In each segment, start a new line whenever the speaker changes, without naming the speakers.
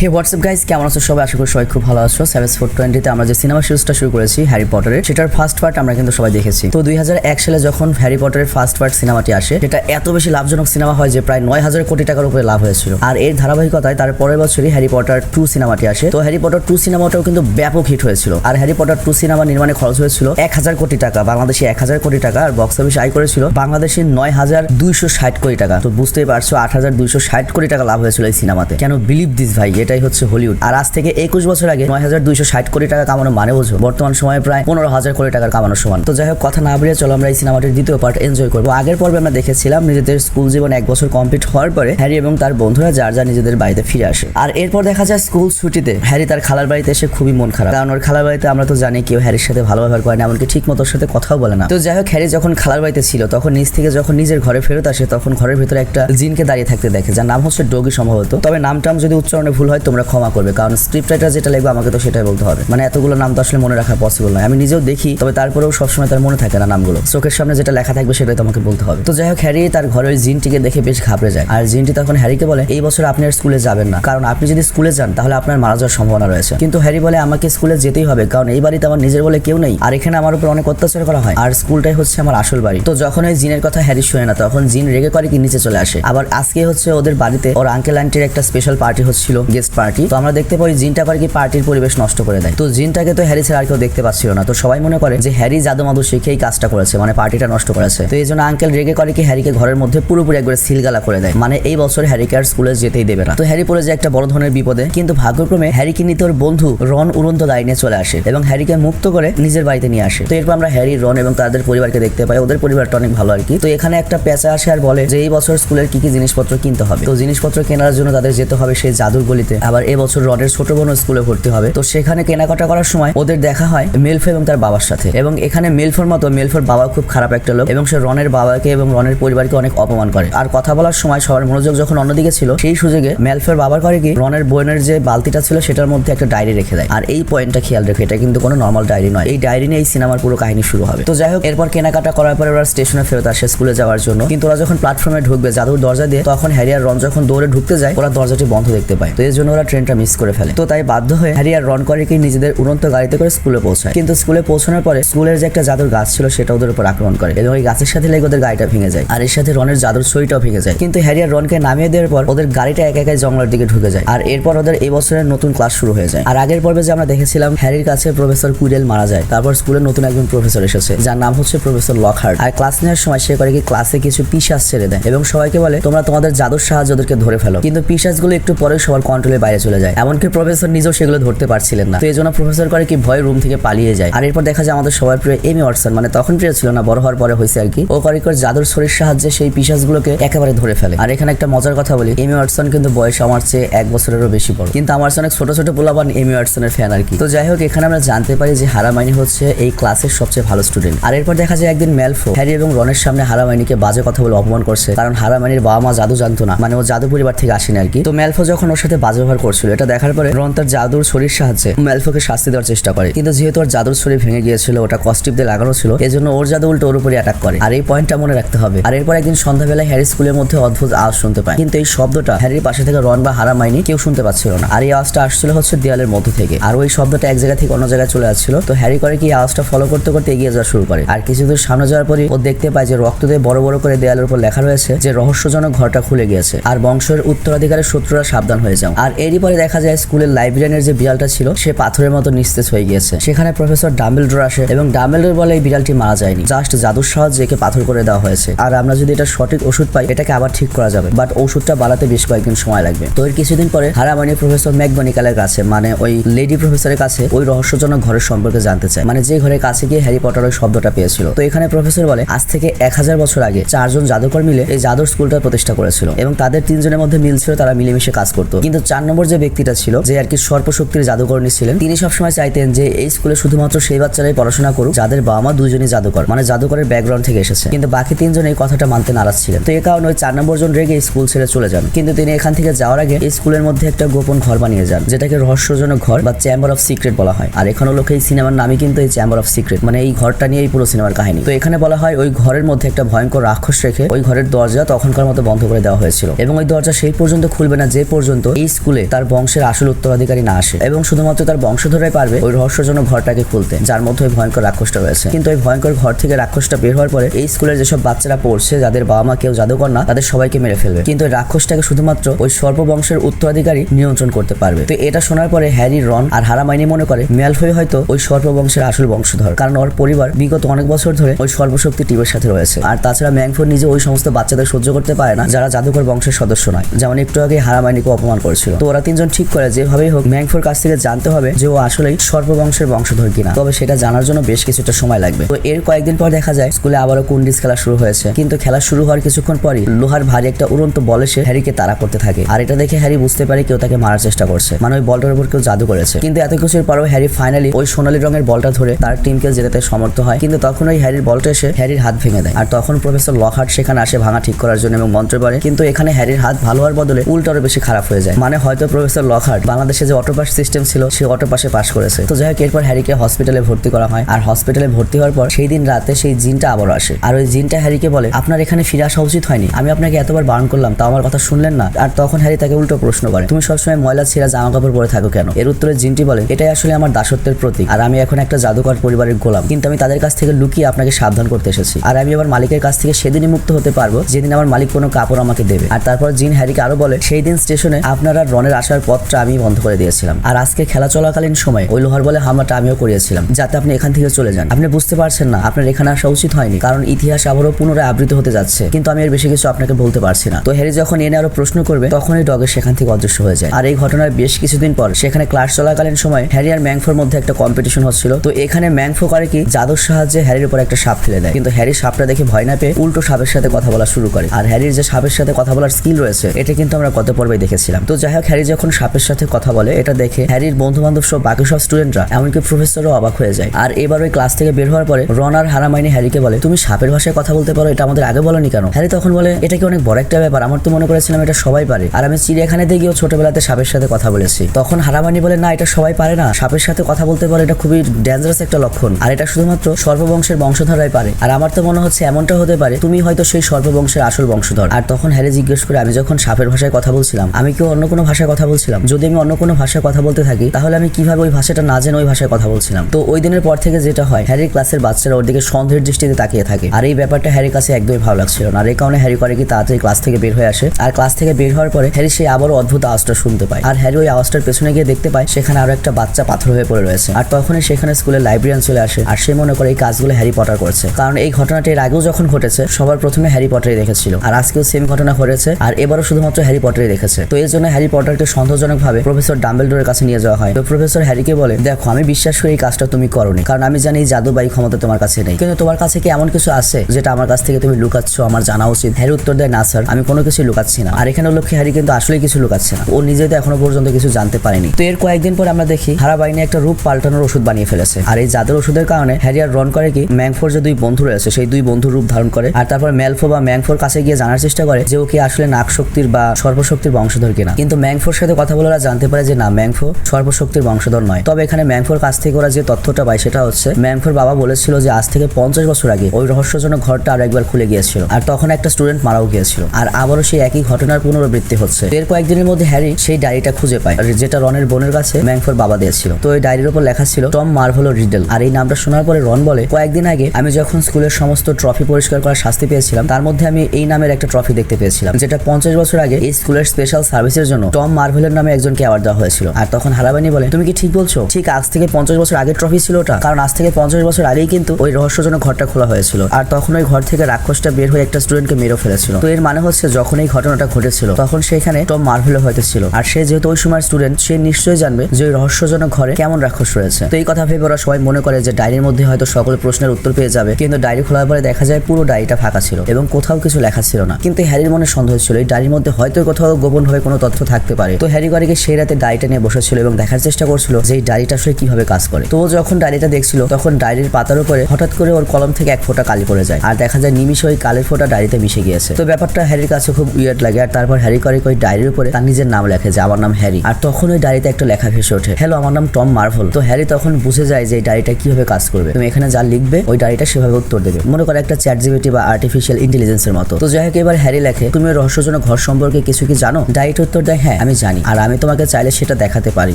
হে WhatsApp guys কেমন আছো সবাই? আশা করি সবাই খুব ভালো আছো। সেভেন্স ফোর টোয়েন্টিতে আমরা যে সিনেমা সিরিজটা শুরু করেছি হ্যারি পটারের সেটার ফার্স্ট পার্ট আমরা কিন্তু সবাই দেখেছি। তো দুই হাজার এক সালে যখন হ্যারি পটারের ফার্স্ট পার্ট সিনেমাটি আসে সেটা এত বেশি লাভজনক সিনেমা হয় যে প্রায় নয় হাজার কোটি টাকার উপরে লাভ হয়েছিল। আর এর ধারাবাহিকতায় তার পরের বছরই হ্যারি পটার টু সিনেমাটি আসে। তো হ্যারি পটার টু সিনেমাটাও কিন্তু ব্যাপক হিট হয়েছিল। আর হ্যারি পটার টু সিনেমা নির্মাণে খরচ হয়েছিল এক হাজার কোটি টাকা, বাংলাদেশে এক হাজার কোটি টাকা, আর বক্স অফিস আয় করেছিল বাংলাদেশে নয় হাজার দুইশো ষাট কোটি টাকা। তো বুঝতেই পারছ, আট হাজার দুইশো ষাট কোটি টাকা লাভ হয়েছিল এই সিনেমাতে কেন বিলিভ দিস ভাই? এটাই হচ্ছে হলিউড। আর আজ থেকে একুশ বছর আগে নয় হাজার দুইশো ষাট কোটি টাকা কামানো মানে বোঝো, বর্তমান সময়ে প্রায় পনেরো হাজার কোটি টাকার কামানোর সমান। তো যাই হোক, কথা না বেরিয়ে চলো আমরা এই সিনেমাটির দ্বিতীয় পার্ট এনজয় করব। আগের পর্বে আমরা দেখেছিলাম নিজেদের স্কুল জীবন এক বছর কমপ্লিট হওয়ার পরে হ্যারি এবং তার বন্ধুরা যার যার নিজেদের বাড়িতে ফিরে আসে। আর এরপর দেখা যায় স্কুল ছুটিতে হ্যারি তার খালার বাড়িতে এসে খুবই মন খারাপ। কারণ ওর খালার বাড়িতে আমরা তো জানি কেউ হ্যারির সাথে ভালো ব্যবহার করে না, এমনকি ঠিক মতো সাথে কথাও বলে না। তো যাই হোক, হ্যারি যখন খালার বাড়িতে ছিল, তখন নিজ থেকে যখন নিজের ঘরে ফেরত আসে, তখন ঘরের ভিতরে একটা জিনকে দাঁড়িয়ে থাকতে দেখে, যার নাম হচ্ছে ডগি সম্ভবত। তবে নামটাম যদি উচ্চারণে ভুল হয় তোমরা ক্ষমা করবে। কারণ স্ক্রিপ্ট রাইটার যেটা লিখবে, আমাকে তো সেটাই বলতে হবে। মানে এতগুলো নাম তো আসলে মনে রাখা পসিবল নয়। আমি নিজেও দেখি, তবে তারপরেও সবসময় তার মনে থাকে না নামগুলো। চোখের সামনে যেটা লেখা থাকবে, সেটাই তোমাকে বলতে হবে। তো যাই হোক, হ্যারি তার ঘরে ওই জিনটিকে দেখে বেশ ঘাবড়ে যায়। আর জিনটি তখন হ্যারিকে বলে, এই বছর আপনি আর স্কুলে যাবেন না। কারণ আপনি যদি স্কুলে যান, তাহলে আপনার মারা যাওয়ার সম্ভাবনা রয়েছে। কিন্তু হ্যারি বলে, আমাকে স্কুলে যেতেই হবে। কারণ এই বাড়িতে আমার নিজের বলে কেউ নেই। আর এখানে আমার উপর অনেক অত্যাচার করা হয়। আর স্কুলটাই হচ্ছে আমার আসল বাড়ি। তো যখন ওই জিনের কথা হ্যারি শুনে না, তখন জিন রেগে করে কি নিচে চলে আসে। আবার আজকে হচ্ছে ওদের বাড়িতে ওর আঙ্কেল আন্টির একটা স্পেশাল পার্টি হচ্ছিল গেস্ট পার্টি তো আমরা দেখতে পাই জিনটা পারে কি পার্টির পরিবেশ নষ্ট করে দেয়। তো জিনটাকে তো হ্যারি ছাড়া আর কেউ দেখতে পাচ্ছিল না। তো সবাই মনে করে যে হ্যারি জাদু মাদু শিখে এই কাজটা করেছে মানে পার্টিটা নষ্ট করেছে। তো এই জন্য আঙ্কেল রেগে করে কি হ্যারিকে ঘরের মধ্যে পুরোপুরি একবার সিলগালা করে দেয়। মানে এই বছর হ্যারিকে আর স্কুলে যেতেই দেবে না। তো হ্যারি পড়ে যায় একটা বড় ধরনের বিপদে। কিন্তু ভাগ্যক্রমে হ্যারিকে নিতে ওর বন্ধু রন উড়ন্ত লাইনে চলে আসে এবং হ্যারিকে মুক্ত করে নিজের বাড়িতে নিয়ে আসে। তো এরপর আমরা হ্যারি রন এবং তাদের পরিবারকে দেখতে পাই। ওদের পরিবারটা অনেক ভালো আর কি। তো এখানে একটা পেঁচা আসে আর বলে যে এই বছর স্কুলের কি কি জিনিসপত্র কিনতে হবে। তো জিনিসপত্র কেনার জন্য তাদের যেতে হবে সেই জাদুর গলিতে। আবার এবছর রনের ছোট বোনও স্কুলে ভর্তি হবে। তো সেখানে কেনাকাটা করার সময় ওদের দেখা হয় মেলফো এবং তার বাবার সাথে। এবং এখানে মেলফোর মতো মেলফোর বাবা খুব খারাপ একটা লোক এবং সে রনের বাবাকে এবং রনের পরিবারকে অনেক অপমান করে। আর কথা বলার সময় সবার মনোযোগ যখন অন্যদিকে ছিল, সেই সুযোগে মেলফের বাবার করে কি রনের বোনের যে বালতিটা ছিল সেটার মধ্যে একটা ডায়েরি রেখে দেয়। আর এই পয়েন্টটা খেয়াল রেখে, এটা কিন্তু কোনো নর্মাল ডায়েরি নয়। এই ডায়েরি নিয়ে এই সিনেমার পুরো কাহিনী শুরু হবে। তো যাই হোক, এরপর কেনাকাটা করার পরে ওরা স্টেশনে ফেরত আসে স্কুলে যাওয়ার জন্য। কিন্তু ওরা যখন প্ল্যাটফর্মে ঢুকবে জাদুর দরজা দিয়ে, তখন হ্যারি আর রন যখন দৌড়ে ঢুকতে যায়, ওরা দরজাটি বন্ধ দেখতে পায়। তো এর জন্য ওরা ট্রেনটা মিস করে ফেলে। তো তাই বাধ্য হয়ে হ্যারি আর রন করে কি নিজেদের উড়ন্ত গাড়িতে করে স্কুলে পৌঁছায়। কিন্তু স্কুলে পৌঁছানোর পরে স্কুলের যে একটা জাদুর গাছ ছিল সেটা ওদের উপর আক্রমণ করে এবং ওই গাছের সাথে লেগে ওদের গাড়িটা ভেঙে যায়। আর এর সাথে রনের জাদুর ছড়িটাও ভেঙে যায়। কিন্তু হ্যারি আর রনকে নামিয়ে দেওয়ার পর ওদের গাড়িটা এক একাই জঙ্গলের দিকে ঢুকে যায়। আর এরপর ওদের এই বছরের নতুন ক্লাস শুরু হয়ে যায়। আর আগের পর্বে যে আমরা দেখেছিলাম, হ্যারির কাছে প্রফেসর কুইরেল মারা যায়। তারপর স্কুলের নতুন একজন প্রফেসর এসেছে, যার নাম হচ্ছে প্রফেসর লকহার্ট আর ক্লাস নেওয়ার সময় সে করে কি ক্লাসে কিছু পিসাস ছেড়ে দেয় এবং সবাইকে বলে, তোমরা তোমাদের জাদুর সাহায্যে ওদেরকে ধরে ফেলো। কিন্তু পিসাসগুলো একটু পরে সবার কন্ট্রোলের বাইরে চলে যায়। এমনকি প্রফেসর নিজেও সেগুলো ধরতে পারছিলেন না। তো এই জন্য প্রফেসর করে কি ভয় রুম থেকে পালিয়ে যায়। আর এরপর দেখা যায় আমাদের সবার প্রিয় এমি ওয়াটসন মানে তখন প্রিয় ছিল না, বড় হওয়ার পরে হয়েছে আর কি। ও করে করে জাদুর শরীর সাহায্যে সেই পিসাসগুলোকে একেবারে ধরে ফেলে। আর এখানে একটা মজার কথা বলি এমি ওয়াটসন কিন্তু বয়স আমার চেয়ে এক বছরেরও বেশি বড়। কিন্তু আমার অনেক ছোট ছোট পোলাবান এমি ওয়াটসনের ফ্যান আর কি। তো যাই হোক, এখানে আমরা জানতে পারি যে হারামাইনি হচ্ছে এই ক্লাসের সবচেয়ে ভালো স্টুডেন্ট আর এরপর দেখা যায় একদিন ম্যালফো হ্যারি এবং রনের সামনে হারামাইনিকে বাজে কথা বলে অপমান করছে। কারণ হারামাইনির বাবা মা জাদু জানতো না মানে ও জাদু পরিবার থেকে আসেনি আর কি। তো ম্যালফো যখন ওর সাথে বাজে ব্যবহার করছিল। এটা দেখার পরে রন তার জাদুর শরীর সাহায্যে ম্যালফোকে শাস্তি দেওয়ার চেষ্টা করে। কিন্তু যেহেতু ওর জাদুর শরীর ভেঙে গিয়েছিল, ওটা কস্টিপ দিয়ে লাগানো ছিল, এজন্য ওর জাদু উল্টো ওর উপরে অ্যাটাক করে। আর এই পয়েন্টটা মনে রাখতে হবে। আর এরপর একদিন সন্ধ্যাবেলায় হ্যারি স্কুলের মধ্যে অদ্ভুত আওয়াজ শুনতে পায়। কিন্তু এই শব্দটা হ্যারির পাশে থেকে রন বা হারামাইনি কেউ শুনতে পাচ্ছিল না। আর এই আওয়াজটা আসছিল হচ্ছে দেয়ালের মধ্য থেকে। আর ওই শব্দটা এক জায়গা থেকে অন্য জায়গায় চলে আসছিল। তো হ্যারি করে কি এই আওয়াজটা ফলো করতে করতে এগিয়ে যাওয়া শুরু করে। আর কিছু দূর সামনে যাওয়ার পরে ও দেখতে পায় যে রক্ত দিয়ে বড় বড় করে দেয়ালের উপর লেখা রয়েছে যে রহস্যজনক ঘরটা খুলে গিয়েছে। আর বংশের উত্তরাধিকারের শত্রুরা সাবধান হয়ে যাও। আর এরই পরে দেখা যায় স্কুলের লাইব্রেরিয়ানের যে বিড়ালটা ছিল, সে পাথরের মতো নিস্তেজ হয়ে গিয়েছে। সেখানে প্রফেসর ডাম্বেলডোর আসে এবং ডাম্বেলডোর বলে এই বিড়ালটি মারা যায়নি। জাস্ট জাদুর সাহায্যে একে পাথর করে দেওয়া হয়েছে। আর আমরা যদি এটা সঠিক ওষুধ পাই, এটাকে আবার ঠিক করা যাবে। বাট ওষুধটা বাড়াতে বেশ কয়েকদিন সময় লাগবে। তো এর কিছুদিন পরে হারামানি প্রফেসর ম্যাকবনিকালের কাছে মানে ওই লেডি প্রফেসরের কাছে ওই রহস্যজনক ঘরের সম্পর্কে জানতে চায়। মানে যে ঘরের কাছে গিয়ে হ্যারি পটার ওই শব্দটা পেয়েছিল। তো এখানে প্রফেসর বলে, আজ থেকে এক হাজার বছর আগে চারজন জাদুকর মিলে এই জাদুর স্কুলটা প্রতিষ্ঠা করেছিল এবং তাদের তিনজনের মধ্যে মিল ছিল, তারা মিলেমিশে কাজ করতো। কিন্তু চার নম্বর যে ব্যক্তিটা ছিল, যে আর কি সর্পশক্তির জাদুকরণী ছিলেন, তিনি সবসময় চাইতেন যে এই স্কুলে শুধুমাত্র সেই বাচ্চারাই পড়াশোনা করুক, যাদের বাবা মা দুজনই জাদুকর মানে জাদুকরের ব্যাকগ্রাউন্ড থেকে এসেছে। কিন্তু বাকি তিনজন এই কথাটা মানতে নারাজ ছিলেন। তো এই কারণে ওই চার নম্বর জন রেগে স্কুল ছেড়ে চলে যান। কিন্তু তিনি এখান থেকে যাওয়ার আগে এই স্কুলের মধ্যে একটা গোপন ঘর বানিয়ে যান, যেটাকে রহস্যজনক ঘর বা চেম্বার অফ সিক্রেট বলা হয়। আর এখানে লোক এই সিনেমার নামই কিন্তু এই চেম্বার অফ সিক্রেট মানে এই ঘরটা নিয়ে এই পুরো সিনেমার কাহিনী। তো এখানে বলা হয় ওই ঘরের মধ্যে একটা ভয়ঙ্কর রাক্ষস রেখে ওই ঘরের দরজা তখনকার মতো বন্ধ করে দেওয়া হয়েছিল। এবং ওই দরজা সেই পর্যন্ত খুলবে না, যে পর্যন্ত এই স্কুল স্কুলে তার বংশের আসল উত্তরাধিকারী না আসে এবং শুধুমাত্র তার বংশধরাই পারবে ওই রহস্যজনক ঘরটাকে খুলতে, যার মধ্যে ওই ভয়ঙ্কর রাক্ষসটা রয়েছে। কিন্তু ওই ভয়ঙ্কর ঘর থেকে রাক্ষসটা বের হওয়ার পরে এই স্কুলের যেসব বাচ্চারা পড়ছে, যাদের বাবা মা কেউ জাদুকর না, তাদের সবাইকে মেরে ফেলবে। কিন্তু ওই রাক্ষসটাকে শুধুমাত্র ওই সর্ববংশের উত্তরাধিকারী নিয়ন্ত্রণ করতে পারবে। তো এটা শোনার পরে হ্যারি, রন আর হারামাইনি মনে করে ম্যালফয় হয়তো ওই সর্ববংশের আসল বংশধর, কারণ ওর পরিবার বিগত অনেক বছর ধরে ওই সর্বশক্তি টিমের সাথে রয়েছে। আর তাছাড়া ম্যাংফোর নিজে ওই সমস্ত বাচ্চাদের সহ্য করতে পারে না, যারা জাদুকর বংশের সদস্য নয়। যেমন একটু আগে হারামাইনিকে অপমান করেছিল। তো ওরা তিনজন ঠিক করে যেভাবেই হোক ম্যাংফোর কাছ থেকে জানতে হবে যে ও আসলেই সর্ববংশের বংশধর কিনা। তবে সেটা জানার জন্য বেশ কিছুটা সময় লাগবে। তো এর কয়েকদিন পর দেখা যায় স্কুলে আবারও কুন্ডিস খেলা শুরু হয়েছে। কিন্তু খেলা শুরু হওয়ার কিছুক্ষণ পরই লোহার ভারী একটা উড়ন্ত বল এসে হ্যারিকে তাড়া করতে থাকে। আর এটা দেখে হ্যারি বুঝতে পারে কেউ তাকে মারার চেষ্টা করছে। মানে ওই বলটার উপর কেউ জাদু করেছে। কিন্তু এত কিছুর পরেও হ্যারি ফাইনালি ওই সোনালী রঙের বলটা ধরে তার টিমকে জেতাতে সমর্থ হয়। কিন্তু তখন ওই হ্যারির বলটা এসে হ্যারির হাত ভেঙে দেয়। আর তখন প্রফেসর লকহার্ট সেখানে আসে ভাঙা ঠিক করার জন্য এবং মন্ত্র পড়ে। কিন্তু এখানে হ্যারির হাত ভালো হওয়ার বদলে উল্টো আরও বেশি খারাপ হয়ে যায়। মানে হয়তো প্রফেসর লকহার্ট বাংলাদেশে যে অটোপাস সিস্টেম ছিল, সে অটোপাসে পাস করেছে। তো যাই হোক এরপর হ্যারিকে হসপিটালে ভর্তি করা হয়। আর হসপিটালে ভর্তি হওয়ার পর সেই দিন রাতে সেই জিনটা আবারও আসে। আর ওই জিনটা হ্যারিকে বলে, আপনার এখানে ফিরে আসা উচিত হয়নি। আমি আপনাকে এতবার বারণ করলাম, তাও আমার কথা শুনলেন না। আর তখন হ্যারি তাকে উল্টো প্রশ্ন করে, তুমি সবসময় ময়লা ছেঁড়া জামা কাপড় পরে থাকো কেন? এর উত্তরে জিনটি বলে, এটাই আসলে আমার দাসত্বের প্রতীক। আর আমি এখন একটা জাদুকর পরিবারের গোলাম। কিন্তু আমি তাদের কাছ থেকে লুকিয়ে আপনাকে সাবধান করতে এসেছি। আর আমি আমার মালিকের কাছ থেকে সেদিনই মুক্ত হতে পারব, যেদিন আমার মালিক কোনো কাপড় আমাকে দেবে। আর তারপর জিন হ্যারিকে আরও বলে, সেই দিন স্টেশনে আপনারা রনের আসার পথটা আমি বন্ধ করে দিয়েছিলাম। আর আজকে খেলা চলাকালীন সময় ওই লোহার বলে হামলাটা আমিও করিয়েছিলাম, যাতে আপনি এখান থেকে চলে যান। আপনি বুঝতে পারছেন না, আপনার এখানে আসা উচিত হয়নি, কারণ ইতিহাস আবারও পুনরায় আবৃত হতে যাচ্ছে। কিন্তু আমি এর বেশি কিছু আপনাকে বলতে পারছি না। তো হ্যারি যখন এনে আরও প্রশ্ন করবে, তখনই ডগের সেখান থেকে অদৃশ্য হয়ে যায়। আর এই ঘটনার বেশ কিছুদিন পর সেখানে ক্লাস চলাকালীন সময় হ্যারি আর ম্যাংফোর মধ্যে একটা কম্পিটিশন হচ্ছিল। তো এখানে ম্যাংফো করে কি জাদুর সাহায্যে হ্যারির উপর একটা সাপ ফেলে দেয়। কিন্তু হ্যারি সাপটা দেখে ভয় না পেয়ে উল্টো সাপের সাথে কথা বলা শুরু করে। আর হ্যারির যে সাপের সাথে কথা বলার স্কিল রয়েছে, এটা কিন্তু আমরা গত পর্বে দেখেছিলাম। তো যাই হোক হ্যারি যখন সাপের সাথে কথা বলে, এটা দেখে হ্যারির বন্ধু বান্ধব সব বাকি সব স্টুডেন্টরা এমনকি প্রফেসরও অবাক হয়ে যায়। আর এবার ওই ক্লাস থেকে বের হওয়ার পরে রন আর হারামাইনি হ্যারিকে বলে, তুমি সাপের ভাষায় কথা বলতে পারো, এটা আমাদের আগে বলনি কেন? হ্যারি তখন বলে, এটা কি অনেক বড় একটা ব্যাপার? আমার তো মনে করেছিলাম এটা সবাই পারে। আর আমি চিড়িয়াখানাতে গিয়েও ছোটবেলাতে সাপের সাথে কথা বলেছি। তখন হারামানি বলে, না, এটা সবাই পারে না। সাপের সাথে কথা বলতে পারে, এটা খুবই ডেঞ্জারাস একটা লক্ষণ। আর এটা শুধুমাত্র সর্ববংশের বংশধরাই পারে। আর আমার তো মনে হচ্ছে এমনটা হতে পারে, তুমি হয়তো সেই সর্ববংশের আসল বংশধর। আর তখন হ্যারি জিজ্ঞেস করে, আমি যখন সাপের ভাষায় কথা বলছিলাম, আমি কি অন্য কোনো ভাষায় কথা বলছিলাম। যদি আমি অন্য কোনো ভাষায় কথা বলতে থাকি, তাহলে আমি কীভাবে ওই ভাষাটা না জেনে ওই ভাষায় কথা বলছিলাম? তো ওই দিনের পর থেকে যেটা হয়, হ্যারি ক্লাসের বাচ্চারা ওর দিকে সন্দেহের দৃষ্টিতে তাকিয়ে থাকে। আর এই ব্যাপারটা হ্যারির কাছে একদমই ভালো লাগছিল না। আর এই কারণে হ্যারি করে কি তাড়াতাড়ি ক্লাস থেকে বের হয়ে আসে। আর ক্লাস থেকে বের হওয়ার পরে হ্যারি সেই আবারও অদ্ভুত আওয়াজটা শুনতে পায়। আর হ্যারি ওই আওয়াজটার পেছনে গিয়ে দেখতে পায়, সেখানে আরও একটা বাচ্চা পাথর হয়ে পড়ে রয়েছে। আর তখনই সেখানে স্কুলের লাইব্রেরিয়ান চলে আসে। আর সে মনে করে এই কাজগুলো হ্যারি পটার করছে। কারণ এই ঘটনাটা এর আগেও যখন ঘটেছে, সবার প্রথমে হ্যারি পটারই দেখেছিল। আর আজকেও সেম ঘটনা ঘটেছে। আর এবারও শুধুমাত্র হ্যারি পটারই দেখেছে। তো এর জন্য হ্যারি পটারকে সন্দেহজনক ভাবে প্রফেসর ডাম্বেলডোরের কাছে নিয়ে যাওয়া হয়। তো প্রফেসর হ্যারিকে বলে, দেখো, আমি বিশ্বাস করি এই কাজটা তুমি করনি, কারণ আমি জানি এই জাদুবাই ক্ষমতা তোমার কাছে নেই। কিন্তু তোমার কাছে কি এমন কিছু আছে যেটা আমার কাছ থেকে তুমি লুকাচ্ছ? আমার জানা উচিত। হ্যারি উত্তর দেয়, না, স্যার, আমি কোনো কিছু লুকাচ্ছি না। আর এখানে লক্ষ্যে হ্যারি কিন্তু আসলে কিছু লুকাচ্ছে না। ও নিজে তো এখনও পর্যন্ত কিছু জানতে পারেনি। তো এর কয়েকদিন পর আমরা দেখি হারা বাহিনী একটা রূপ পাল্টানোর ওষুধ বানিয়ে ফেলেছে। আর এই জাদুর ওষুধের কারণে হ্যারি আর রন করে কি, ম্যাংফোর যে দুই বন্ধু রয়েছে, সেই দুই বন্ধু রূপ ধারণ করে। আর তারপর ম্যালফো বা ম্যাংফোর কাছে গিয়ে জানার চেষ্টা করে যে ও কি আসলে নাক শক্তির বা সর্বশক্তির বংশধর কিনা। কিন্তু ম্যাংফোর সাথে কথা বলে ওরা জানতে পারে যে না ম্যাংফো সর্বশক্তির বংশধর নয়। তবে এখানে ম্যাংফোর কাছ থেকে ওরা যে তথ্যটা পায় সেটা হচ্ছে, ম্যাংফোর বাবা বলেছিল যে আজ থেকে পঞ্চাশ বছর আগে ওই রহস্যজনক ঘরটা আরও একবার খুলে গিয়েছিল আর তখন একটা স্টুডেন্ট মারাও গিয়েছিল আর আবারও সেই একই ঘটনার পুনরাবৃত্তি হচ্ছে। এর কয়েকদিনের মধ্যে হ্যারি সেই ডায়েরিটা খুঁজে পায়, যেটা রনের বোনের কাছে ম্যাংফোর বাবা দিয়েছিল। তো এই ডায়েরির উপর লেখা ছিল, টম মার্ভেল রিডেল। আর এই নামটা শোনার পরে রন বলে, কয়েকদিন আগে আমি যখন স্কুলের সমস্ত ট্রফি পরিষ্কার করার শাস্তি পেয়েছিলাম, তার মধ্যে আমি এই নামের একটা ট্রফি দেখতে পেয়েছিলাম, যেটা পঞ্চাশ বছর আগে এই স্কুলের স্পেশাল সার্ভিসের জন্য টম মার্ভেলের নামে একজনকে অ্যাওয়ার্ড দেওয়া হয়েছিল। আর তখন হারাবানি বলে, তুমি কি ঠিক বলছো? ঠিক আজ থেকে পঞ্চাশ বছর আগের ট্রফি ছিল ওটা। কারণ আজ থেকে পঞ্চাশ বছর আগেই কিন্তু ওই রহস্যজনক ঘরটা খোলা হয়েছিল। আর তখন ওই ঘর থেকে রাক্ষসটা বের হয়ে একটা স্টুডেন্টকে মেরে ফেলেছিল। তো এর মানে হচ্ছে, যখন এই ঘটনাটা ঘটেছিল, তখন সেখানে টম মার্ভেলও হয়তো ছিল। আর সে যেহেতু ওই সময় স্টুডেন্ট সে নিশ্চয়ই জানবে যে ওই রহস্যজনক ঘরে কেমন রাক্ষস রয়েছে। তো এই কথা ভেবে ওরা সবাই মনে করে যে ডায়ের মধ্যে হয়তো সকল প্রশ্নের উত্তর পেয়ে যাবে। কিন্তু ডায়েরি খোলার পরে দেখা যায় পুরো ডায়েরিটা ফাঁকা ছিল এবং কোথাও কিছু লেখা ছিল না। কিন্তু হ্যারির মনে সন্দেহ ছিল, এই ডায়েরির মধ্যে হয়তো কোথাও গোপন ভাবে কোনো তথ্য থাকতে পারে। তো হ্যারি করে সেই রাতে ডায়েরিটা নিয়ে বসেছিল এবং দেখার চেষ্টা করছিল যে এই ডায়েরিটা আসলে কীভাবে কাজ করে। তো যখন ডায়েরিটা দেখছিল, তখন ডায়েরির পাতার উপরে হঠাৎ করে ওর কলম থেকে এক ফোঁটা কালি পড়ে যায়। আর দেখা যায় নিমিশে ওই কালের ফোঁটা ডায়েরিতে মিশে গিয়েছে। তো ব্যাপারটা হ্যারির কাছে খুব উইয়ার্ড লাগে আর তারপর হ্যারি করে ওই ডায়েরির উপরে তার নিজের নাম লেখে যে আমার নাম হ্যারি। আর তখন ওই ডায়েরিতে একটা লেখা ভেসে ওঠে, হ্যালো, আমার নাম টম মার্ভল। তো হ্যারি তখন বুঝে যায় যে এই ডায়েরিটা কীভাবে কাজ করবে। তুমি এখানে যা লিখবে, ওই ডায়েরিটা সেভাবে উত্তর দেবে। মনে করে একটা চ্যাট জিবিটি বা আর্টিফিশিয়াল ইন্টেলিজেন্সের মতো। তো যাই হোক, এবার হ্যারি লেখে, তুমি রহস্যজনক ঘর সম্পর্কে কিছু কি জানো? ডায়েরিটা উত্তর দেয় হ্যাঁ। আমি জানি। আর আমি তোমাকে চাইলে সেটা দেখাতে পারি।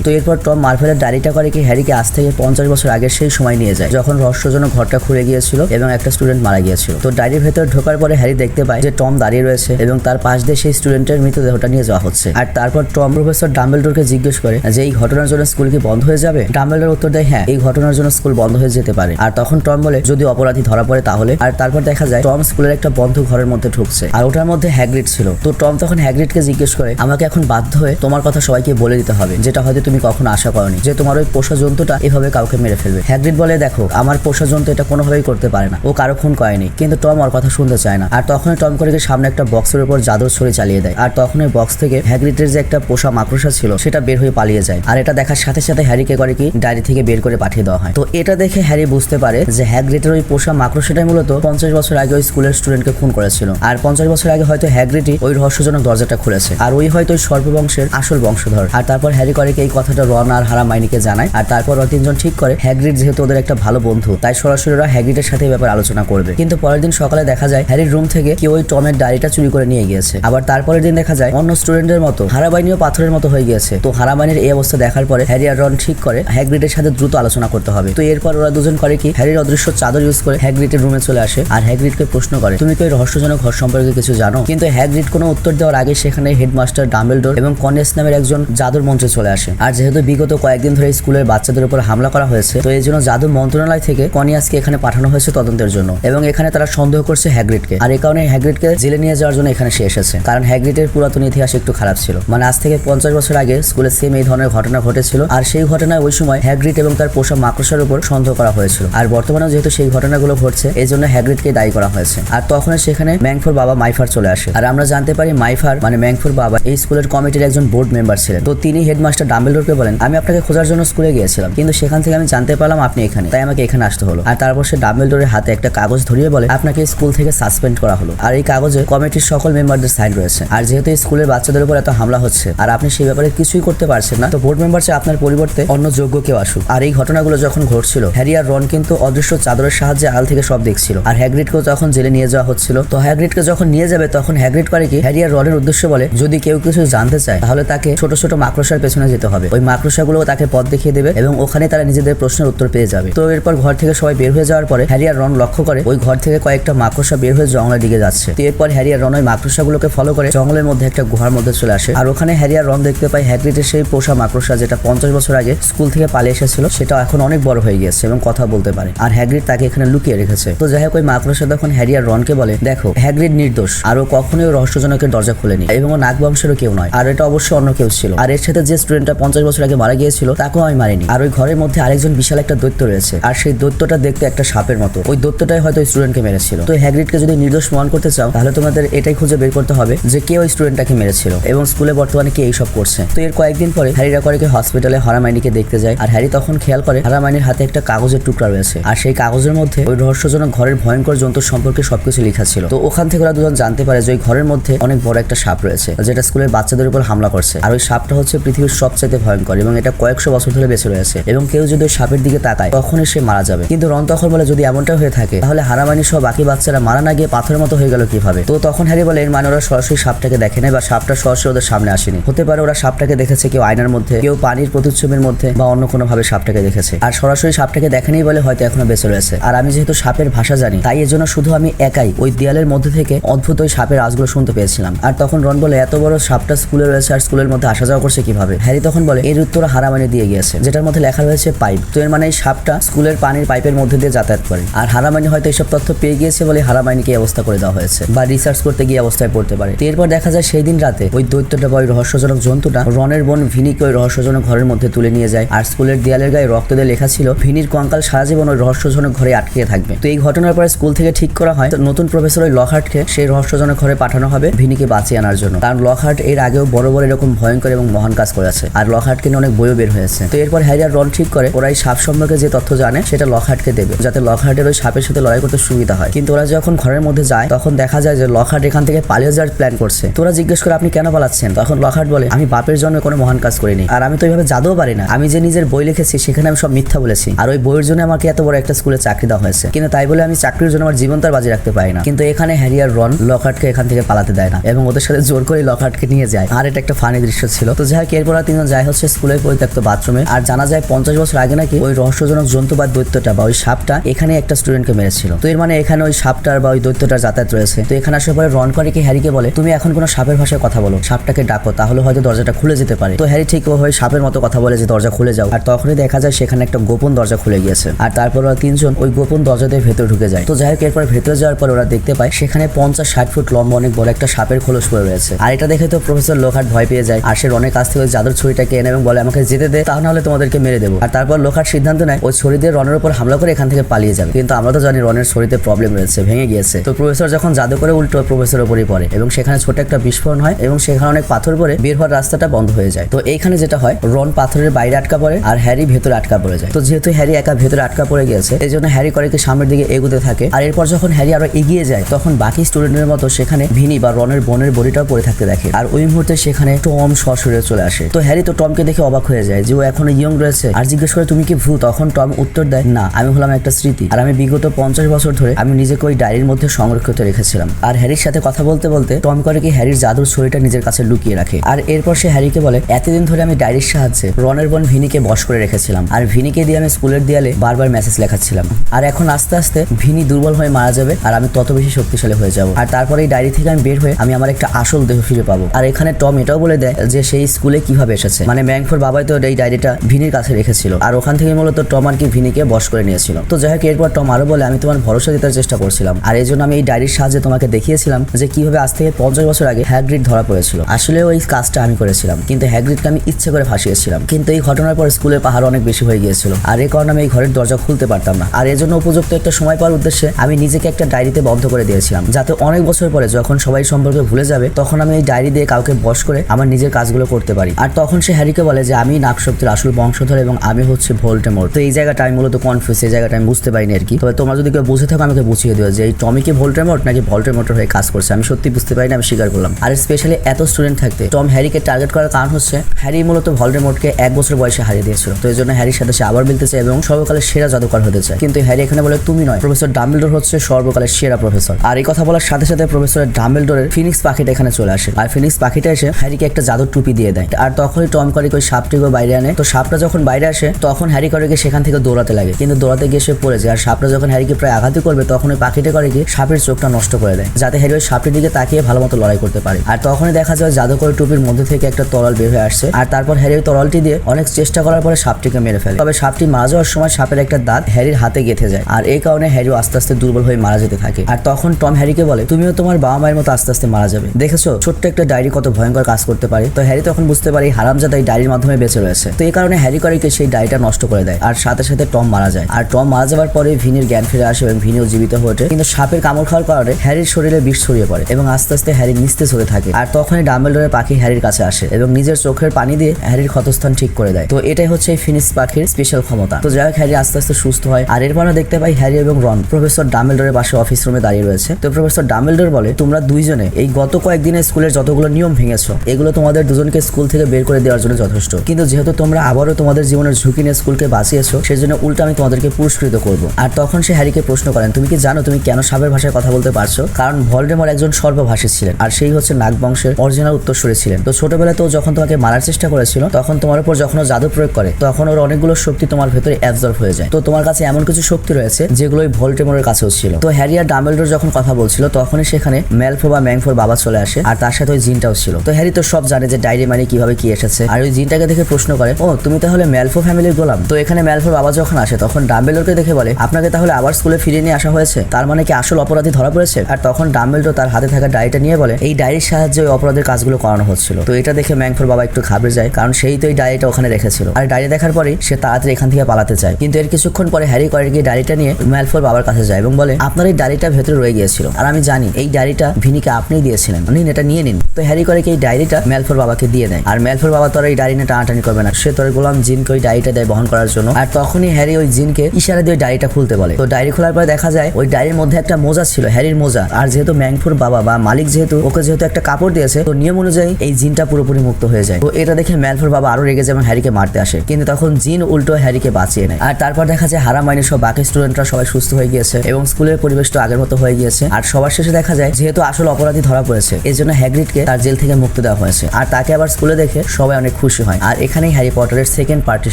তো এরপর টম মার্ভেলের ডায়েরিটা করে কি হ্যারিকে আজ থেকে পঞ্চাশ বছর আগের সেই সময় নিয়ে যায়, যখন রহস্যজনক ঘরটা খুলে গিয়েছিল এবং একটা স্টুডেন্ট মারা গিয়েছিল। তো ডায়েরির ভেতরে ঢোকার পরে হ্যারি দেখতে পায় যে টম দাঁড়িয়ে রয়েছে এবং তার পাশ দিয়ে সেই স্টুডেন্টের মৃতদেহটা নিয়ে যাওয়া হচ্ছে। আর তারপর টম প্রফেসর ডাম্বেলডোরকে জিজ্ঞেস করে যে, এই ঘটনার জন্য স্কুল কি বন্ধ হয়ে যাবে? ডাম্বেলডোর উত্তর দেয় হ্যাঁ এই ঘটনার জন্য স্কুল বন্ধ হয়ে যেতে পারে। আর তখন টম বলে, যদি অপরাধী ধরা পড়ে তাহলে? আর তারপর দেখা যায়, টম স্কুলের একটা বন্ধ ঘরের মধ্যে ঢুকছে। আর ওটার মধ্যে হ্যাগ্রিড ছিল। তো টম তখন হ্যাগ্রিডকে জিজ্ঞেস করে, আমাকে এখন বাধ্য হয়ে তোমার কথা সবাইকে বলে দিতে হবে, যেটা হয়তো তুমি কখনো আশা করনি যে তোমার ওই পোষা জন্তুটা এভাবে কাউকে মেরে ফেলবে। হ্যাগ্রিড বলে, দেখো, আমার পোষা জন্তু এটা কোনোভাবেই করতে পারে না। ও কারও খুন করেনি, কিন্তু টম ওর কথা শুনতে চায় না। আর তখনই টম করে সামনে একটা বক্সের উপর জাদুর ছড়ি চালিয়ে দেয়। আর তখন ওই বক্স থেকে হ্যাগ্রিডের যে একটা পোষা মাকড়সা ছিল, সেটা বের হয়ে পালিয়ে যায়। আর এটা দেখার সাথে সাথে হ্যারিকে করে কি, ডায়েরি থেকে বের করে পাঠিয়ে দেওয়া হয়। তো এটা দেখে হ্যারি বুঝতে পারে যে হ্যাগ্রিডের ওই পোষা মাকড়সাটাই মূলত পঞ্চাশ বছর আগে ওই স্কুলের স্টুডেন্টকে খুন করেছিল। আর পঞ্চাশ বছর আগে হয়তো হ্যাগ্রিডই ওই রহস্যজনক দরজাটা খুলেছে। আর ওই হয়তো ওই সর্ববংশের আসল বংশধর। আর তারপর হ্যারি করে এই কথাটা রন আর হারা মাইনিকে জানায়। আর তারপর ওরা তিনজন ঠিক করে, হ্যাগ্রিড যেহেতু ওদের একটা ভালো বন্ধু, তাই সরাসরি ওরা হ্যাগ্রিডের সাথে এই ব্যাপারে আলোচনা করবে। কিন্তু পরের দিন সকালে দেখা যায়, হ্যারির রুম থেকে কেউ ওই টমের ডায়েরিটা চুরি করে নিয়ে গিয়েছে। আবার তারপরের দিন দেখা যায়, অন্য স্টুডেন্টের মতো হারাবাইনিও পাথরের মতো হয়ে গিয়েছে। তো হারাবাইনের এই অবস্থা দেখার পরে হ্যারি আর রন ঠিক করে, হ্যাগ্রিডের সাথে দ্রুত আলোচনা করতে হবে। তো এরপর ওরা দুজন করে কি, হ্যারির অদৃশ্য চাদর ইউজ করে হ্যাগ্রিডের রুমে চলে আসে আর হ্যাগ্রিডকে প্রশ্ন করে, তুমি কি ওই রহস্যজনক ঘর সম্পর্কে কিছু জানো? কিন্তু হ্যাগ্রিড কোনো উত্তর দেওয়ার আগে সেখানে হেডমাস্টার ডাম্বেলডোর এবং কনেস নামের একজন জাদুর মঞ্চে চলে আসে। আর যেহেতু বিগত কয়েকদিন ধরে স্কুলের বাচ্চাদের উপর হামলা করা হয়েছে, তো এই জন্য জাদু মন্ত্রণালয় থেকে কনিয়াসকে এখানে পাঠানো হয়েছে তদন্তের জন্য। এবং এখানে তারা সন্দেহ করছে হ্যাগ্রিডকে। আর এই কারণে হ্যাগ্রিডকে জেলে নিয়ে যাওয়ার জন্য এখানে সে এসেছে। কারণ হ্যাগ্রিডের পুরাতন ইতিহাস একটু খারাপ ছিল। মানে আজ থেকে পঞ্চাশ বছর আগে স্কুলে সেম এই ধরনের ঘটনা ঘটেছিল। আর সেই ঘটনায় ওই সময় হ্যাগ্রিড এবং তার পোষা মাকড়সার উপর সন্দেহ করা হয়েছিল। আর বর্তমানেও যেহেতু সেই ঘটনাগুলো ঘটছে, এই জন্য হ্যাগ্রিডকে দায়ী করা হয়েছে। আর তখন সেখানে ম্যাংফোর বাবা মাইফার চলে আসে। আর আমরা জানতে পারি মাইফার মানে ম্যাংফোর বাবা, এই স্কুলের কমিটির একজন বোর্ড মেম্বার ছিলেন। তো তিনি হেডমাস্টার ডাম্বেলডোরকে বলেন, আমি আপনাকে খোঁজার জন্য স্কুলে গিয়েছিলাম, কিন্তু সেখান থেকে আমি জানতে পারলাম আপনি এখানে। তাই আমাকে এখানে আসতে হলো। আর তারপর সে ডাম্বেলডোরের হাতে একটা কাগজ ধরিয়ে বলে, আপনাকে স্কুল থেকে সাসপেন্ড করা হলো। আর এই কাগজে কমিটির সকল মেম্বারদের সাইন রয়েছে। আর যেহেতু স্কুলের বাচ্চাদের উপর এত হামলা হচ্ছে, আর আপনি সেই ব্যাপারে কিছুই করতে পারছেন না, তো বোর্ড মেম্বার চাই আপনার পরিবর্তে অন্য যোগ্য কেউ আসুক। আর এই ঘটনাগুলো যখন ঘটছিল, হ্যারি আর রন কিন্তু অদৃশ্য চাদরের সাহায্যে আল থেকে সব দেখছিল। আর হ্যাগ্রিডকেও যখন জেলে নিয়ে যাওয়া হচ্ছিল, তো হ্যাগ্রিডকে যখন নিয়ে যাবে, তখন হ্যাগ্রিড করে কি? হ্যারি আর রনের উদ্দেশ্য বলে, যদি কেউ কিছু জানতে চায়, তাহলে তাকে ছোট ছোট মাকড়সার পেছনে যেতে হবে। ওই মাকড়সাগুলো তাকে পথ দেখিয়ে দেবে এবং ওখানে তারা নিজেদের প্রশ্নের উত্তর পেয়ে যাবে। তো এরপর ঘর থেকে সবাই বের হয়ে যাওয়ার পরে হ্যারি আর রন লক্ষ্য করে ওই ঘর থেকে কয়েকটা মাকড়সা বের হয়ে জঙ্গলের দিকে যাচ্ছে। তো এরপর হ্যারি আর রন ওই মাকড়সাগুলোকে ফলো করে জঙ্গলের মধ্যে একটা গুহার মধ্যে চলে আসে। আর ওখানে হ্যারি আর রন দেখতে পায় হ্যাগ্রিডের সেই পোষা মাকড়সা যেটা পঞ্চাশ বছর আগে স্কুল থেকে পালিয়ে এসেছিল সেটা এখন অনেক বড় হয়ে গিয়েছে এবং কথা বলতে পারে। আর হ্যাগ্রিড তাকে এখানে লুকিয়ে রেখেছে। তো যাই হোক, ওই মাকড়সা তখন হ্যারি আর রনকে বলে, দেখো, হ্যাগ্রিড নির্দোষ, আর ও কখনোই রহস্যজনকের দরজা খুলেনি এবং ও নাগ বংশেরও কেউ নয়। আর এটা অবশ্যই অন্য কেউ ছিল। আর এর সাথে যে স্টুডেন্টটা পঞ্চাশ বছর আগে মারা গিয়েছিল, তাকেও আমি মারিনি। আর ওই ঘরের মধ্যে আরেকজন বিশাল একটা দৈত্য রয়েছে। আর সেই দৈত্যটা দেখতে একটা সাপের মতো। ওই দৈত্যটাই হয়তো স্টুডেন্টকে মেরেছিল। তো হ্যাগ্রিডকে যদি নির্দোষ প্রমাণ করতে চাও, তাহলে তোমাদের এটাই খুঁজে বের করতে হবে যে কে ওই স্টুডেন্টটাকে মেরেছিল। এবং স্কুলে বর্তমানে কে এইসব করছে। তো এর কয়েকদিন পরে হ্যারিরা করে কি হসপিটালে হারামাইনিকে দেখতে যায়। আর হ্যারি তখন খেয়াল করে হারামাইনির হাতে একটা কাগজের টুকরা রয়েছে। আর সেই কাগজের মধ্যে ওই রহস্যজনক ঘরের ভয়ঙ্কর জন্তু সম্পর্কে সবকিছু লেখা ছিল। তো ওখান থেকে ওরা দুজন জানতে পারে যে ওই ঘরের মধ্যে অনেক বড় একটা সাপ রয়েছে, যেটা স্কুলের বাচ্চাদের উপর হামলা করছে। আর ওই সাপটা হচ্ছে পৃথিবীর সবচাইতে ভয়ঙ্কর এবং এটা কয়েকশো বছর ধরে বেঁচে রয়েছে এবং কেউ যদি ওই সাপের দিকে তাকায়, তখনই সে মারা যাবে। কিন্তু রন তখন বলে, যদি এমনটা হয়ে থাকে, তাহলে হারামানি সহ বাকি বাচ্চারা মারা না গিয়ে পাথরের মতো হয়ে গেল কীভাবে? তো তখন হ্যারি বলে, এর মানে ওরা সরাসরি সাপটাকে দেখে নেয় বা সাপটা সরাসরি ওদের সামনে আসেনি। হতে পারে ওরা সাপটাকে দেখেছে কেউ আয়নার মধ্যে, কেউ পানির প্রতিচ্ছবির মধ্যে বা অন্য কোনো ভাবে সাপটাকে দেখেছে। আর সরাসরি সাপটাকে দেখেনি বলে হয়তো এখনও বেঁচে রয়েছে। আর আমি যেহেতু সাপের ভাষা জানি, তাই এর জন্য শুধু আমি একাই ওই দেয়ালের মধ্যে থেকে অদ্ভুত ওই সাপের আজগুলো শুনতে পেয়েছিলাম। আর তখন রন বলে, এত বড় সাপটা স্কুলে রয়েছে আর স্কুলের মধ্যে আসা যাওয়া করছে কীভাবে? হ্যারি তখন বলে, এর উত্তর হারামানি দিয়ে গিয়েছে। যেটার মধ্যে লেখা রয়েছে পাইপ। তো এর মানে এই সাপটা স্কুলের পানির পাইপের মধ্যে দিয়ে যাতায়াত করে। আর হারামানি হয়তো এইসব তথ্য পেয়ে গিয়েছে বলে হারামাইনিকে এই অবস্থা করে দেওয়া হয়েছে বা রিসার্চ করতে গিয়ে অবস্থায় পড়তে পারে। এরপর দেখা যায় সেই দিন রাতে ওই দৈত্যটা বা ওই রহস্যজনক জন্তুটা রনের বোন ভিনিকে ওই রহস্যজনক ঘরের মধ্যে তুলে নিয়ে যায়। আর স্কুলের দেয়ালের গায়ে রক্ত দিয়ে লেখা ছিল, ভিনির কঙ্কাল সারা জীবন ওই রহস্যজনক ঘরে আটকে থাকবে। তো এই ঘটনার পরে স্কুল থেকে ঠিক করা হয় নতুন প্রফেসর ওই লকহার্টকে সেই রহস্যজনক ঘরে পাঠানো হবে ভিনিকে বাঁচিয়ে আনার জন্য। কারণ লকহার্ট এর আগেও বড় বড় বড় এরকম ভয়ঙ্কর এবং মহান কাজ করেছে আর লকহার্টকে নিয়ে অনেক বইও বের হয়েছে। তো এরপর হ্যারি আর রন ঠিক করে, ওরা এই সাপ সম্পর্কে যে তথ্য জানে, সেটা লকহার্টকে দেবে, যাতে লকহার্টের ওই সাপের সাথে লড়াই করতে সুবিধা হয়। কিন্তু ওরা যখন ঘরের মধ্যে যায়, তখন দেখা যায় যে লকহার্ট এখান থেকে পালিয়ে যাওয়ার প্ল্যান করছে তোরা জিজ্ঞেস করে, আপনি কেন পালাচ্ছেন? তখন লকহার্ট বলে, আমি বাপের জন্য কোনো মহান কাজ করিনি। আর আমি তো এইভাবে জাদুও পারি না। আমি যে নিজের বই লিখেছি, সেখানে আমি সব মিথ্যা বলেছি। আর ওই বইয়ের জন্য আমাকে এত বড় একটা স্কুলে চাকরি দেওয়া হয়েছে। কিন্তু তাই বলে আমি চাকরির জন্য আমার জীবন তার বাজি রাখতে পারি না। কিন্তু এখানে হ্যারি আর রন লকহার্টকে এখান থেকে পালাতে দেয় না। এবং ওদের সাথে জোর করে লকহার্টকে নিয়ে যায়। আর এটা একটা ফানি দৃশ্য ছিল। তো যাই হোক, এরপর তিনজন যায় হচ্ছে স্কুলের পরিত্যক্ত বাথরুমে আর জানা যায় পঞ্চাশ বছর আগে নাকি ওই রহস্যজনক জন্তু বা দৈত্যটা বা ওই সাপটা এখানে একটা স্টুডেন্টকে মেরেছিল। তো এর মানে এখানে ওই সাপটার বা ওই দৈত্যটার যাতায়াত রয়েছে। তো এখানে আসার পরে রন করে কি হ্যারিকে বলে, তুমি এখন কোনো সাপের ভাষায় কথা বলো। সাপটাকে ডাকো, তাহলে হয়তো দরজাটা খুলে যেতে পারে। তো হ্যারি ঠিক ওই সাপের মতো কথা বলে যে, দরজা খুলে যাও। আর তখনই দেখা যায় সেখানে একটা গোপন দরজা খুলে গিয়েছে। আর তারপর ওরা তিনজন ওই গোপন দরজা দিয়ে ভেতরে ঢুকে যায়। তো যাই হোক, এরপর ভেতরে যাওয়ার পর ওরা দেখতে পায়, সেখানে পঞ্চাশ ষাট ফুট লম্বা অনেক বড় একটা সাপের খোলস পড়ে রয়েছে। আর এটা দেখে তো প্রফেসর লোখাট ভয় পেয়ে যায়। আর সে রনের কাছ থেকে জাদুর ছড়িটাকে এনে এবং বলে, আমাকে যেতে দে তা নাহলে তোমাদেরকে মেরে দেবো। আর তারপর লোখাট সিদ্ধান্ত নেয়, ওই ছড়ি দিয়ে রনের উপর হামলা করে এখান থেকে পালিয়ে যাবে। কিন্তু আমরা তো জানি রনের শরীরে প্রবলেম রয়েছে, ভেঙে গিয়েছে। তো প্রফেসর যখন জাদু করে উল্টো প্রফেসর উপরই পড়ে এবং সেখানে ছোট একটা বিস্ফোরণ হয় এবং সেখানে অনেক পাথর পড়ে, বের হওয়ার রাস্তাটা বন্ধ হয়ে যায়। তো এইখানে যেটা হয়, রন পাথরের বাইরে আটকা পড়ে আর হ্যারি ভেতরে আটকা পড়ে যায়। তো যেহেতু হ্যারি একা ভেতরে আটকা পড়ে গিয়েছে এই জন্য হ্যারি করে কি সামনের দিকে এগোতে থাকে। আর এরপর যখন হ্যারি আরও এগিয়ে যায়, তখন বাকি স্টুডেন্টের মতো সেখানে ভিনি বা রনের বোনের বডিটাও পড়ে থাকতে দেখে। আর ওই মুহূর্তে সেখানে টম সশরীরে চলে আসে। তো হ্যারি তো টমকে দেখে অবাক হয়ে যায় যে ও এখনও ইয়ং রয়েছে আর জিজ্ঞেস করে, তুমি কি ভূ তখন টম উত্তর দেয়, না, আমি হলাম একটা স্মৃতি আর আমি বিগত পঞ্চাশ বছর ধরে আমি নিজেকে ওই ডায়েরির মধ্যে সংরক্ষিত রেখেছিলাম। আর হ্যারির সাথে কথা বলতে বলতে টম করে কি হ্যারির জাদুর ছড়িটা নিজের কাছে লুকিয়ে রাখে। আর এরপর সে হ্যারিকে বলে, এতদিন ধরে আমি ডায়েরির সাহায্যে রনের বোন ভিনিকে বশ করে রেখেছিলাম আর ভিনিকে দিয়ে আমি স্কুলের দেয়ালে বারবার মেসেজ লেখাচ্ছিলাম। আর এখন আস্তে আস্তে ভিনি দুর্বল হয়ে মারা যাবে আর আমি তত বেশি শক্তিশালী হয়ে যাব। আর তারপরে এই ডায়েরি থেকে আমি বের হয়ে আমি আমার একটা আসল দেহ ফিরে পাবো। আর এখানে টম এটাও বলে দেয় যে সেই স্কুলে কীভাবে এসেছে। মানে ম্যাংফোর বাবাই তো এই ডায়েরিটা ভিনির কাছে রেখেছিল। আর ওখান থেকে মূলত টম আর কি ভিনিকে বশ করে নিয়েছিল। তো যাই হোক, এরপর টম আরও বলে, আমি তোমার ভরসা দিতে চেষ্টা করছিলাম। আর এই জন্য আমি এই ডায়েরির সাহায্যে তোমাকে দেখিয়েছিলাম যে কীভাবে আজ থেকে পঞ্চাশ বছর আগে হ্যাগ্রিড ধরা পড়েছিল। আসলে ওই কাজটা আমি করেছিলাম, কিন্তু হ্যাগ্রিডকে আমি ইচ্ছে করে ফাঁসিয়েছিলাম। কিন্তু এই ঘটনার পর স্কুলের পাহাড় অনেক বেশি হয়ে গিয়েছিল। আর এই কারণে আমি এই ঘরের দরজা খুলতে পারতাম না। আর এর জন্য উপযুক্ত একটা সময় পাওয়ার উদ্দেশ্যে আমি নিজেকে একটা ডায়েরিতে বন্ধ করে দিয়েছিলাম। যাতে অনেক বছর পরে যখন সবাই সম্পর্কে ভুলে যাবে, তখন আমি এই ডায়েরি দিয়ে কাউকে বশ করে আমার নিজের কাজগুলো করতে পারি। আর তখন সে হ্যারিকে বলে যে, আমি নাগশক্তির আসল বংশধর এবং আমি হচ্ছে ভোল্টেমোর। তো এই জায়গাটা আমি মূলত কনফিউজ এই জায়গাটা আমি বুঝতে পারিনি আর কি। তবে তোমরা যদি কেউ বুঝে থাকো, আমাকে বুঝিয়ে দিও যে, এই টমি কি ভোল্টেমোট নাকি ভোল্টেমোটের হয়ে কাজ করছে? আমি সত্যি বুঝতে পারিনি আমি স্বীকার করলাম। আর স্পেশালি এত স্টুডেন্ট থাকতে, টম হ্যারিকে টার্গেট করার কারণ হচ্ছে, হ্যারি মূলত ভোল্টেমোটকে এক বছর বয়সে হারিয়ে দিয়েছিল। তো এই জন্য হ্যারির সাথে সে আবার মিলতে চায় এবং সর্বকালের সেরা জাদুকর হতে চায়। কিন্তু হ্যারি এখানে বলে, তুমি নয় প্রফেসর ডাম্বেলডোর হচ্ছে সর্বকালের সেরা প্রফেসর আর এই কথা বলার সাথে সাথে প্রফেসর ডাম্বেলডোরের ফিনিক্স পাখিটা এখানে চলে আসে। আর ফিনিক্স পাখিটা এসে হ্যারিকে একটা জাদুর টুপি দিয়ে দেয়। আর তখনই টম করে ওই সাপটিকে বাইরে আনে। তো সাপটা যখন বাইরে আসে, তখন হ্যারি করে গিয়ে সেখান থেকে দৌড়াতে লাগে। কিন্তু দৌড়াতে গিয়ে সে পড়ে যায়। আর সাপটা যখন হ্যারিকে প্রায় আঘাতই করবে, তখন ওই পাখিটা করে গিয়ে সাপের চোখটা নষ্ট করে দেয়, যাতে হ্যারি ওই সাপটির দিকে তাকিয়ে ভালো মতো লড়াই করতে পারে। আর তখনই দেখা যায় জাদুকর টুপির মধ্যে থেকে একটা তরল বের হয়ে আসছে। আর তারপর হ্যারি তরলটি দিয়ে অনেক চেষ্টা করার পরে সাপটিকে মেরে ফেলে। তবে সাপটি মারা যাওয়ার সময় সাপের একটা দাঁত হ্যারির হাতে গেঁথে যায়। আর এই কারণে হ্যারি আস্তে আস্তে দুর্বল হয়ে মারা যেতে থাকে। আর তখন টম হ্যারিকে বলে, তুমিও তোমার বাবা মায়ের মতো আস্তে আস্তে মারা যাবে। দেখেছ? ছোট্ট একটা ডায়েরি কত ভয়ঙ্কর কাজ করতে পারে। তো হ্যারি তখন বুঝতে পারে হারামজাদা এই ডায়েরির মাধ্যমে বেঁচে রয়েছে। তো এই কারণে হ্যারি করিকে সেই ডায়েরিটা নষ্ট করে দেয়। আর সাথে সাথে টম মারা যায়। আর টম মারা যাওয়ার পরে ভিনির জ্ঞান ফিরে আসে এবং ভিনিও জীবিত হয়ে ওঠে। কিন্তু সাপের কামড় খাওয়ার কারণে হ্যারির শরীরে বিষ ছড়িয়ে পড়ে এবং আস্তে আস্তে হ্যারি নিস্তেজ হতে থাকে। আর তখনই ডাম্বেলডোরের পাখি হ্যারির কাছে আসে এবং নিজের চোখের পানি দিয়ে হ্যারির ক্ষতস্থান ঠিক করে দেয়। তো এটাই হচ্ছে এই ফিনিক্স পাখির স্পেশাল ক্ষমতা। তো যাই হোক, হ্যারি আস্তে আস্তে সুস্থ হয়। আর এরপর দেখতে পাই হ্যারি এবং রন। প্রফেসর ডাম্বেলডোরের পাশে অফিস রুমে দাঁড়িয়ে রয়েছে। তো প্রফেসর ডাম্বেলডোর বলে, তোমরা দুইজনে এই গত কয়েকদিনে স্কুলের যতগুলো নিয়ম ভেঙেছো এগুলো তোমাদের দুজনকে স্কুল থেকে বের করে দেওয়ার জন্য যথেষ্ট। কিন্তু যেহেতু তোমরা আবারও তোমাদের জীবনের ঝুঁকি নিয়ে স্কুলকে বাঁচিয়েছো, সেজন্য উল্টো আমি তোমাদেরকে পুরস্কৃত করব। আর তখন সে হ্যারিকে প্রশ্ন করেন, তুমি কি জানো তুমি কেন সাবের ভাষায় কথা বলতে পারছ? কারণ ভলডেমর একজন সর্বভাষী ছিলেন, আর সেই হচ্ছে নাগ বংশের অরিজিনাল উত্তরসূরি ছিলেন। তো ছোটবেলায় তো যখন তোমাকে মারার চেষ্টা করেছিল, তখন তোমার উপর যখন জাদু প্রয়োগ করে, তখন ওর অনেকগুলো শক্তি তোমার ভেতরে অ্যাবজর্ব হয়ে যায়। তো তোমার কাছে এমন কিছু শক্তি রয়েছে, যেগুলো ওই ভলটেমরের কাছেও ছিল। তো হ্যারি আর ডাম্বেলডোর যখন কথা বলছিল, তখনই সেখানে ম্যালফো বা ম্যাংফোর বাবা চলে আসে, আর তার সাথে ওই জিনটাও ছিল। তো হ্যারি তো সব জানে যে ডায়েরি মানে কীভাবে কি এসেছে। আর ওই জিনটাকে দেখে প্রশ্ন করে, ও, তুমি তাহলে ম্যালফো ফ্যামিলির গোলাম? তো এখানে ম্যালফোর বাবা যখন আসে, তখন ডাম্বেলডোরকে দেখে বলে, আপনাকে তাহলে আবার স্কুলে ফিরিয়ে নিয়ে আসা হয়েছে? তার মানে কি আসল অপরাধী ধরা পড়েছে? আর তখন ডাম্বেলডোর তার হাতে থাকা ডায়েরিটা নিয়ে বলে, এই ডায়েরির সাহায্যে ওই অপরাধের কাজগুলো করানো হচ্ছিল। তো এটা দেখে ম্যাংফোর বাবা একটু ঘাবড়ে যায়, কারণ সেই তো এই ডায়েরিটা ওখানে রেখেছিল। আর ডায়েরি দেখার পরে সে তাড়াতাড়ি এখান থেকে পালাতে চায় কিন্তু এর কিছুক্ষণ পরে হ্যারি করে গিয়ে ডায়েরিটা নিয়ে ম্যালফোর বাবার কাছে যায় এবং বলে, আপনার এই ডায়েরিটা ভেতরে রয়ে গিয়েছিল। আর আমি জানি, এই ডায়েরিটা ভিনিকে আপনিই দিয়েছিলেন। নিন, এটা নিয়ে নিন। তো হ্যারি করে কি এই ডায়েরিটা ম্যালফোর বাবাকে দিয়ে দেয়। আর ম্যালফোর বাবা তো আর এই ডায়েরি টানাটানি করবে না। সে তোর গোলাম জিনকে ওই ডায়েরিটা দেয় বহন করার জন্য। আর তখনই হ্যারি ওই জিনকে ইশারা দিয়ে ডায়েরিটা খুলতে বলে। তো ডায়েরি খোলার পরে দেখা যায় ওই ডায়েরির মধ্যে একটা মোজা ছিল, হ্যারির মোজা। আর যেহেতু ম্যাংফোর বাবা বা মালিক যেহেতু, ওকে যেহেতু একটা কাপড় দিয়েছে, তো নিয়ম অনুযায়ী এই জিনটা পুরোপুরি মুক্ত হয়ে যায়। তো এটা দেখে ম্যালফোর বাবা আরও রেগে যায় এবং হ্যারিকে মারতে আসে। কিন্তু তখন জিন উল্টো হ্যারিকে বাঁচিয়ে নেয়। আর তারপর দেখা যায় হারা মাইনের সব বাকি স্টুডেন্টরা সবাই সুস্থ হয়ে গিয়েছে এবং স্কুলের পরিবেশটা আগের মতো হয়ে গিয়েছে। আর সবার শেষে দেখা যায় যেহেতু আসল অপরাধী ধরা পড়েছে এই জন্য হ্যাগ্রিডকে তার জেল থেকে মুক্ত দায়িত্ব দেওয়া হয়েছে। আর তাকে আবার স্কুলে দেখে সবাই অনেক খুশি হয়। আর এখানেই হ্যারি পটারের সেকেন্ড পার্টটি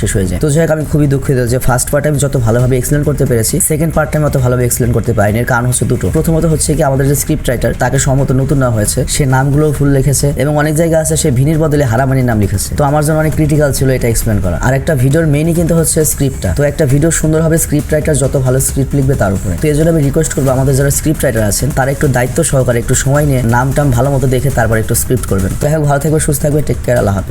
শেষ হয়ে যায়। তো যাই হোক, আমি খুবই দুঃখিত যে ফার্স্ট পার্ট আমি যত ভালোভাবে এক্সপ্লেন করতে পেরেছি সেকেন্ড পার্টটা আমি অত ভালোভাবে এক্সপ্লেন করতে পারিনি। এর কারণ হচ্ছে দুটো। প্রথমত হচ্ছে কি, আমাদের যে স্ক্রিপ্ট রাইটার তাকে সম্মত নতুন নেওয়া হয়েছে। সে নামগুলো ভুল লিখেছে এবং অনেক জায়গা আছে সে ভিনির বদলে হারামানির নাম লিখেছে। তো আমার জন্য অনেক ক্রিটিক্যাল ছিল এটা এক্সপ্লেন করা। আর একটা ভিডিওর মেইনই কিন্তু হচ্ছে স্ক্রিপ্টটা তো একটা ভিডিও সুন্দর সুন্দরভাবে স্ক্রিপ্ট রাইটার যত ভালো স্ক্রিপ্ট লিখবে তার উপরে। তো এই জন্য আমি রিকোয়েস্ট করব, আমাদের যারা স্ক্রিপ্ট রাইটার আছেন, তারা একটু দায়িত্ব সহকারে একটু সময় নিয়ে নাম টাম ভালো মতো দেখে তারপর একটু স্ক্রিপ্ট করবেন। তো হ্যাঁ ভালো থাকবে সুস্থ থাকবে টেক কেয়ার আল্লাহ হাফেজ।